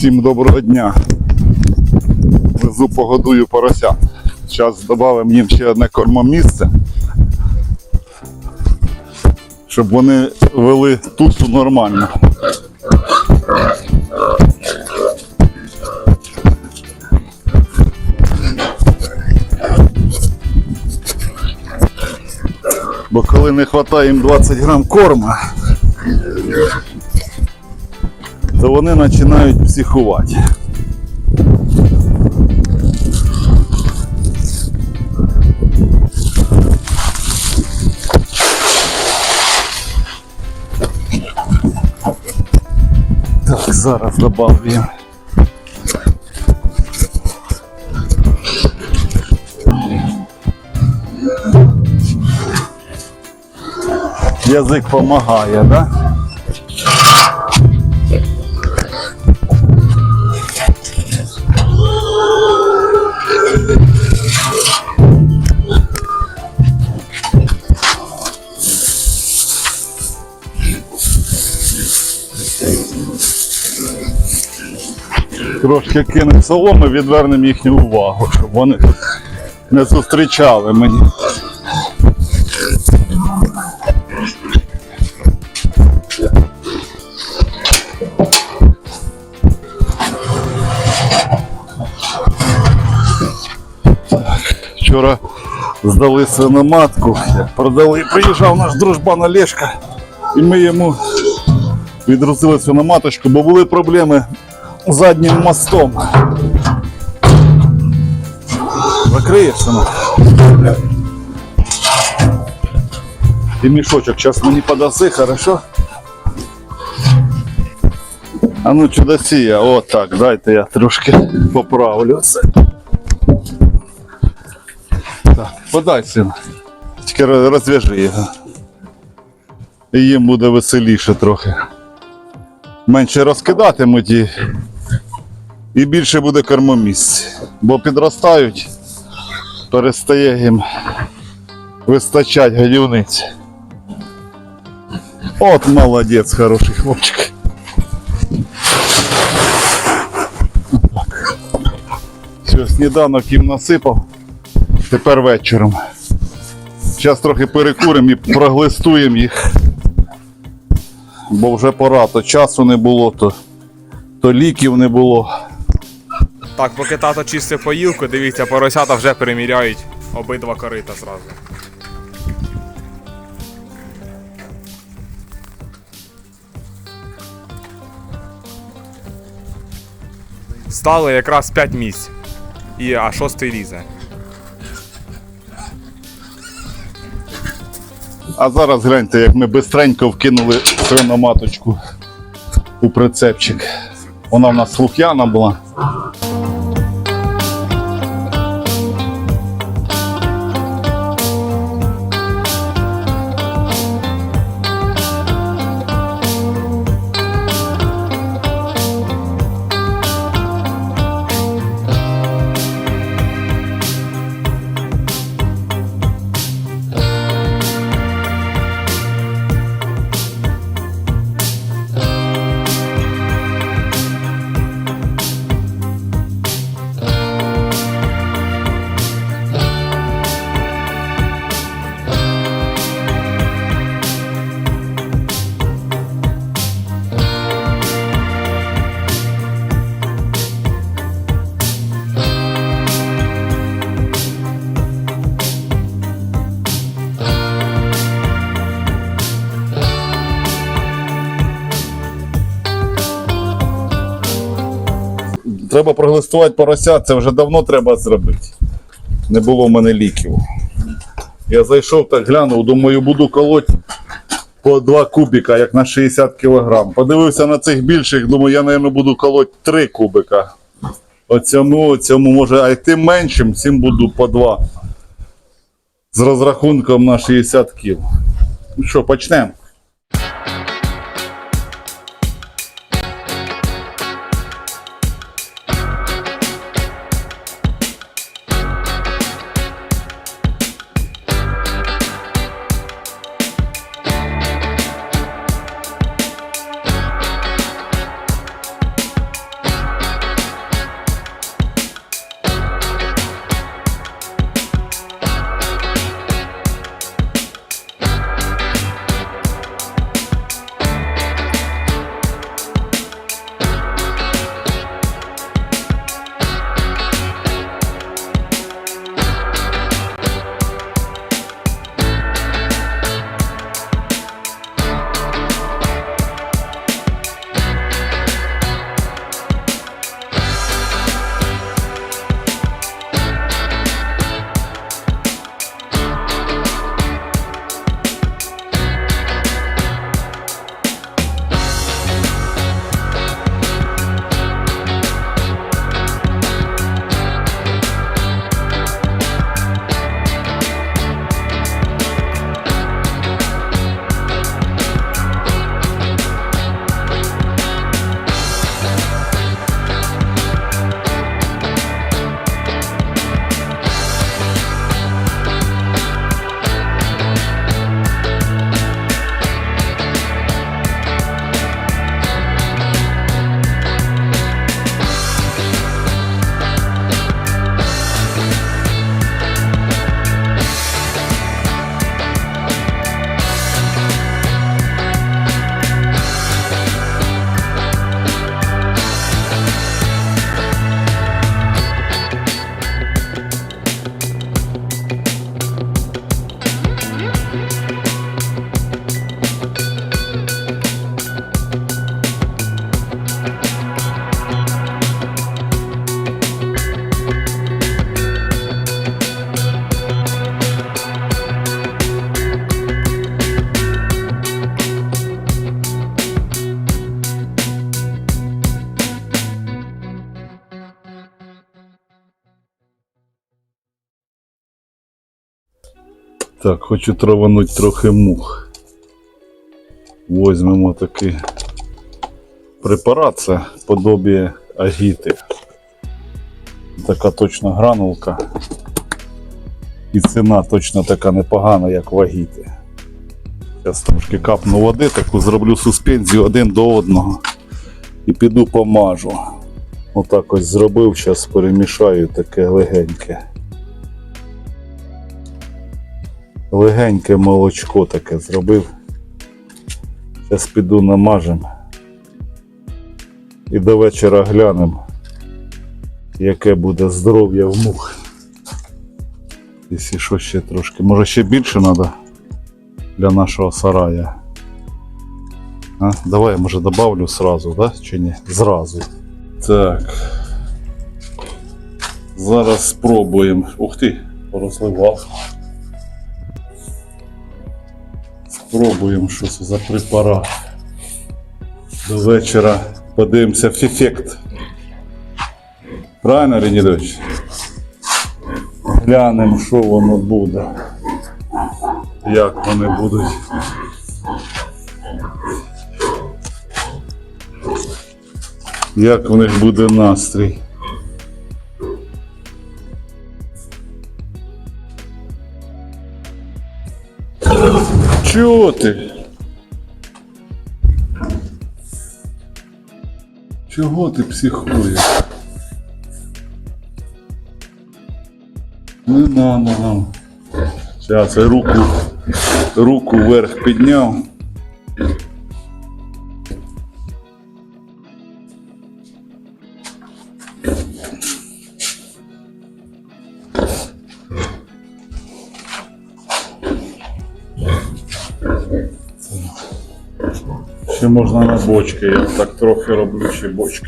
Всім доброго дня. Везу погодую поросят. Зараз додамо їм ще одне кормомісце. Щоб вони вели тусу нормально. Бо коли не вистачає їм 20 грам корма, то вони починають психувати. Так, зараз добавлю. Язик помогає, да? Трошки кинемо соломи, відвернемо їхню увагу, щоб вони не зустрічали мені. Вчора здали свиноматку, продали, приїжджав наш дружбан Олешка, і ми йому відрозили свиноматочку, бо були проблеми заднім мостом. Закриєш синок? І мішочок зараз мені подаси, хорошо? А ну чудосія, о так, дайте я трошки поправлю. Так, подай сина. Тільки роз- розв'яжи його. І їм буде веселіше трохи. Менше розкидатимуть і, і більше буде кормомісць. Бо підростають, перестає їм вистачать годівниць. От молодець, хороший хлопчик. Все, сніданок їм насипав. Тепер вечором. Зараз трохи перекуримо і проглистуємо їх. Бо вже пора, то часу не було, то, то ліків не було. Так, поки тато чистив поїлку, дивіться, поросята вже переміряють обидва корита зразу. Стало якраз 5 місць. І, а шостий лізе. А зараз гляньте, як ми бистренько вкинули свиноматочку у прицепчик. Вона в нас слух'яна була. Треба проглистувати порося, це вже давно треба зробити. Не було в мене ліків. Я зайшов так глянув, думаю, буду колоть по 2 кубика, як на 60 кг. Подивився на цих більших, думаю, я, мабуть, буду колоть 3 кубика. Оцьому, оцьому може, а й тим меншим, всім буду по 2. З розрахунком на 60 кг. Ну що, почнемо? Так, хочу травануть трохи мух. Возьмемо такий препарат, це подобіє агіти. Така точно гранулка. І ціна точно така непогана, як в агіті. Зараз трошки капну води, таку зроблю суспензію один до одного. І піду помажу. Отак ось зробив, зараз перемішаю таке легеньке. Легеньке молочко таке зробив. Зараз піду намажем. І до вечора глянемо, яке буде здоров'я в мух. Якщо що ще трошки. Може ще більше треба для нашого сарая. А? Давай може добавлю сразу, да? Чи ні? Зразу. Так. Зараз спробуємо. Ух ти, порозливав. Спробуємо, що це за препарат. До вечора подивимося в ефект. Правильно, Леонідович? Глянемо, що воно буде. Як вони будуть. Як в них буде настрій. Чого ти? Чого ти психуєш? Не надо нам. Зараз руку, руку вверх підняв. Ще можна на бочки, я так трохи роблю ще бочки.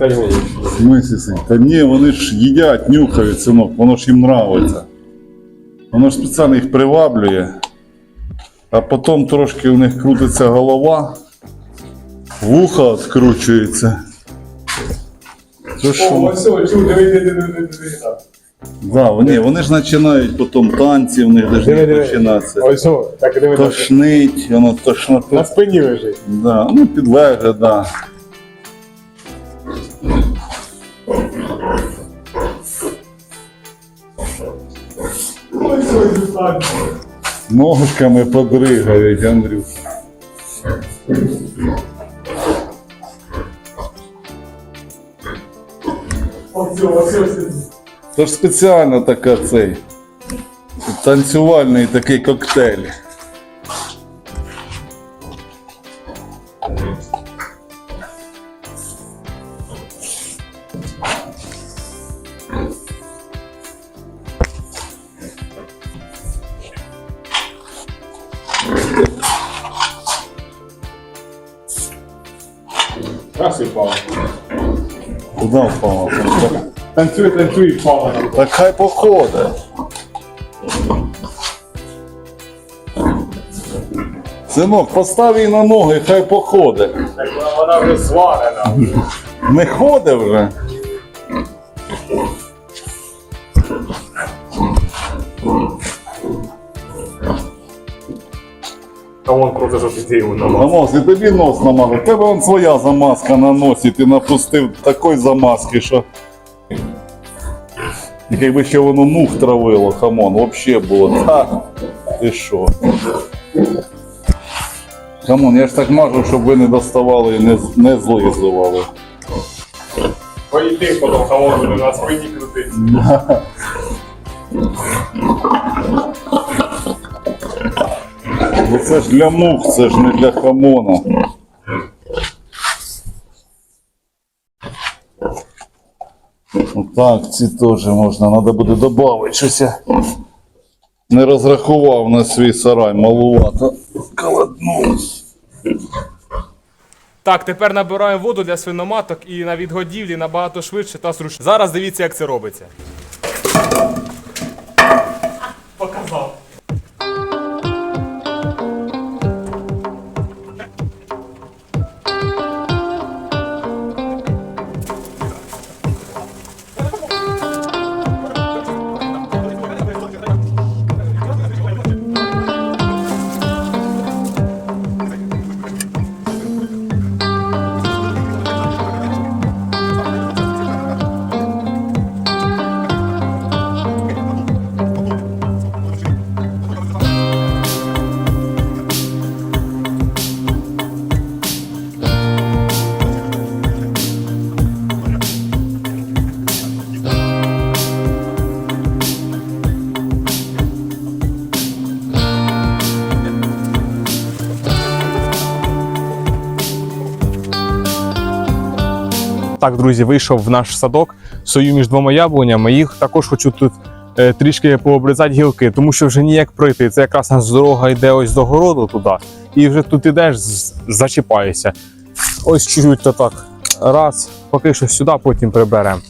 В смысле, син? Та ні, вони ж їдять, нюхають, синок, воно ж їм нравиться. Воно ж спеціально їх приваблює, а потім трошки в них крутиться голова, вуха відкручується. Це що? О, ось, ось, чув, диви, диви, диви, диви, диви. Да, вони, вони ж починають потім танці, в них Диви, диви. починатися. Ось, о, так диви, Тошнить, воно тошноту. на спині лежить. Да, ну підлегле, да. Ножками подригають, ось. Це ж спеціально така цей танцювальний такий коктейль. Раз і впала. Куди впала? Танцюй, танцюй, і впала. Так хай походить. Синок, постав її на ноги, хай походить. Так вона- вже зварена. Не ходить вже. А вон круто, ти його намаз. Намаз, і тобі нос намазав. Тебе вон своя замазка на носі, ти напустив такої замазки, що. І якби ще воно мух травило, хамон, взагалі було. Та, ти що? Хамон, я ж так мажу, щоб ви не доставали і не, з- не злизували. Поїди потім буде на спині крутити. Бо це ж для мух, це ж не для хамона. Так, ці теж можна, треба буде додати щось. я Не розрахував на свій сарай, малувато. Колодну. Так, тепер набираємо воду для свиноматок і на відгодівлі набагато швидше та зручніше. Зараз дивіться, як це робиться. Так, друзі, вийшов в наш садок, сою між двома яблунями. Їх також хочу тут е, трішки пообрізати гілки, тому що вже ніяк пройти. Це якраз нас дорога йде ось до городу туди, і вже тут ідеш, зачіпаєшся. Ось чуть-чуть так. Раз, поки що сюди, потім приберемо.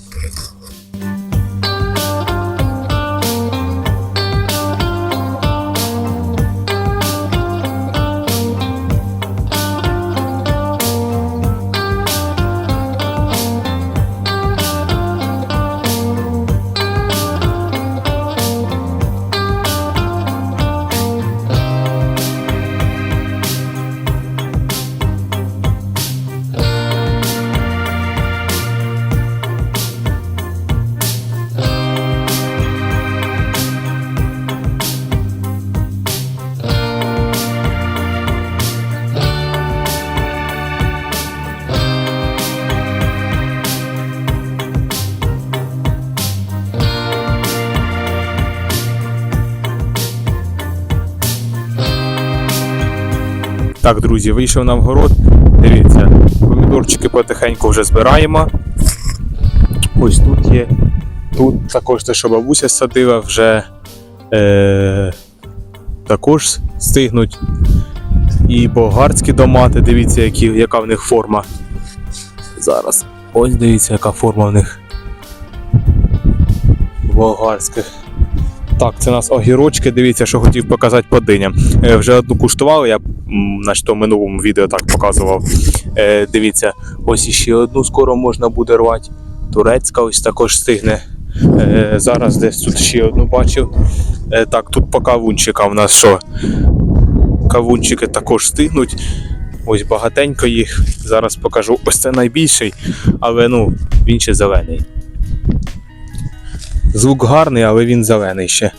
Так, друзі, вийшов на вгород. Дивіться, помідорчики потихеньку вже збираємо. Ось тут є. Тут також те, що бабуся садила, вже е, також стигнуть. І болгарські домати, дивіться, які, яка в них форма. Зараз. Ось дивіться, яка форма в них. Болгарських. Так, це у нас огірочки. Дивіться, що хотів показати по диням. Е, вже одну куштували, я значить, в минулому відео так показував. Е, дивіться, ось іще одну скоро можна буде рвати. Турецька ось також стигне. Е, зараз десь тут ще одну бачив. Так, тут по кавунчикам в нас що? Кавунчики також стигнуть. Ось багатенько їх. Зараз покажу. Ось це найбільший, але ну, він ще зелений. Звук гарний, але він зелений ще.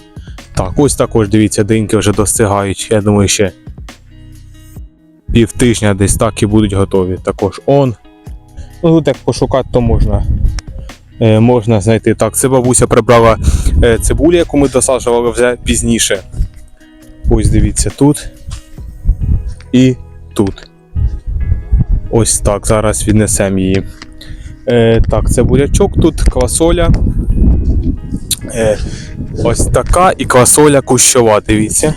Так, ось також дивіться, диньки вже достигають. Я думаю, ще пів тижня десь так і будуть готові. Також он. Ну, тут як пошукати, то можна. Е, можна знайти. Так, це бабуся прибрала е, цибулю, яку ми досаджували вже пізніше. Ось дивіться тут. І тут. Ось так. Зараз віднесемо її. Е, так, це бурячок тут, квасоля. Е, ось така і квасоля кущова, дивіться.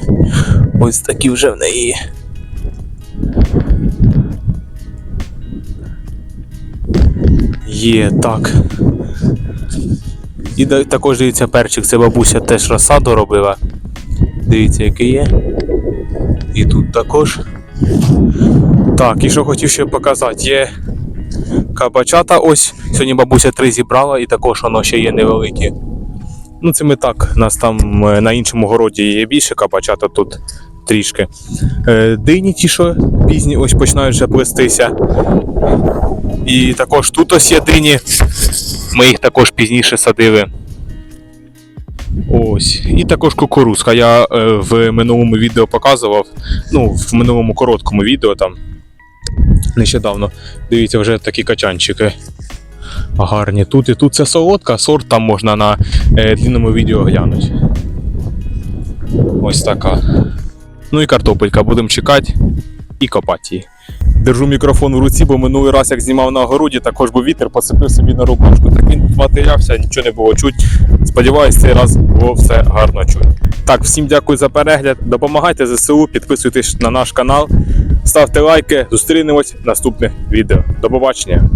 Ось такі вже в неї. Є, так. І також дивіться перчик, це бабуся теж розсаду робила. Дивіться, який є. І тут також. Так, і що хотів ще показати, є кабачата ось. Сьогодні бабуся три зібрала і також воно ще є невеликі. Ну, це ми так. Нас там е, на іншому городі є більше кабачата тут трішки. Е, дині ті, що пізні, ось починають вже плестися. І також тут ось є дині. Ми їх також пізніше садили. Ось. І також кукурузка. Я е, в минулому відео показував. Ну, в минулому короткому відео там. Нещодавно. Дивіться, вже такі качанчики. Гарні. Тут і тут це солодка, сорт там можна на е, длинному відео глянути. Ось така. Ну і картопелька, будемо чекати і копати її. Держу мікрофон в руці, бо минулий раз, як знімав на огороді, також був вітер, поцепив собі на рубашку. Так він матерявся, нічого не було чуть. Сподіваюсь, цей раз було все гарно чуть. Так, всім дякую за перегляд. Допомагайте ЗСУ, підписуйтесь на наш канал, ставте лайки, зустрінемось в наступних відео. До побачення!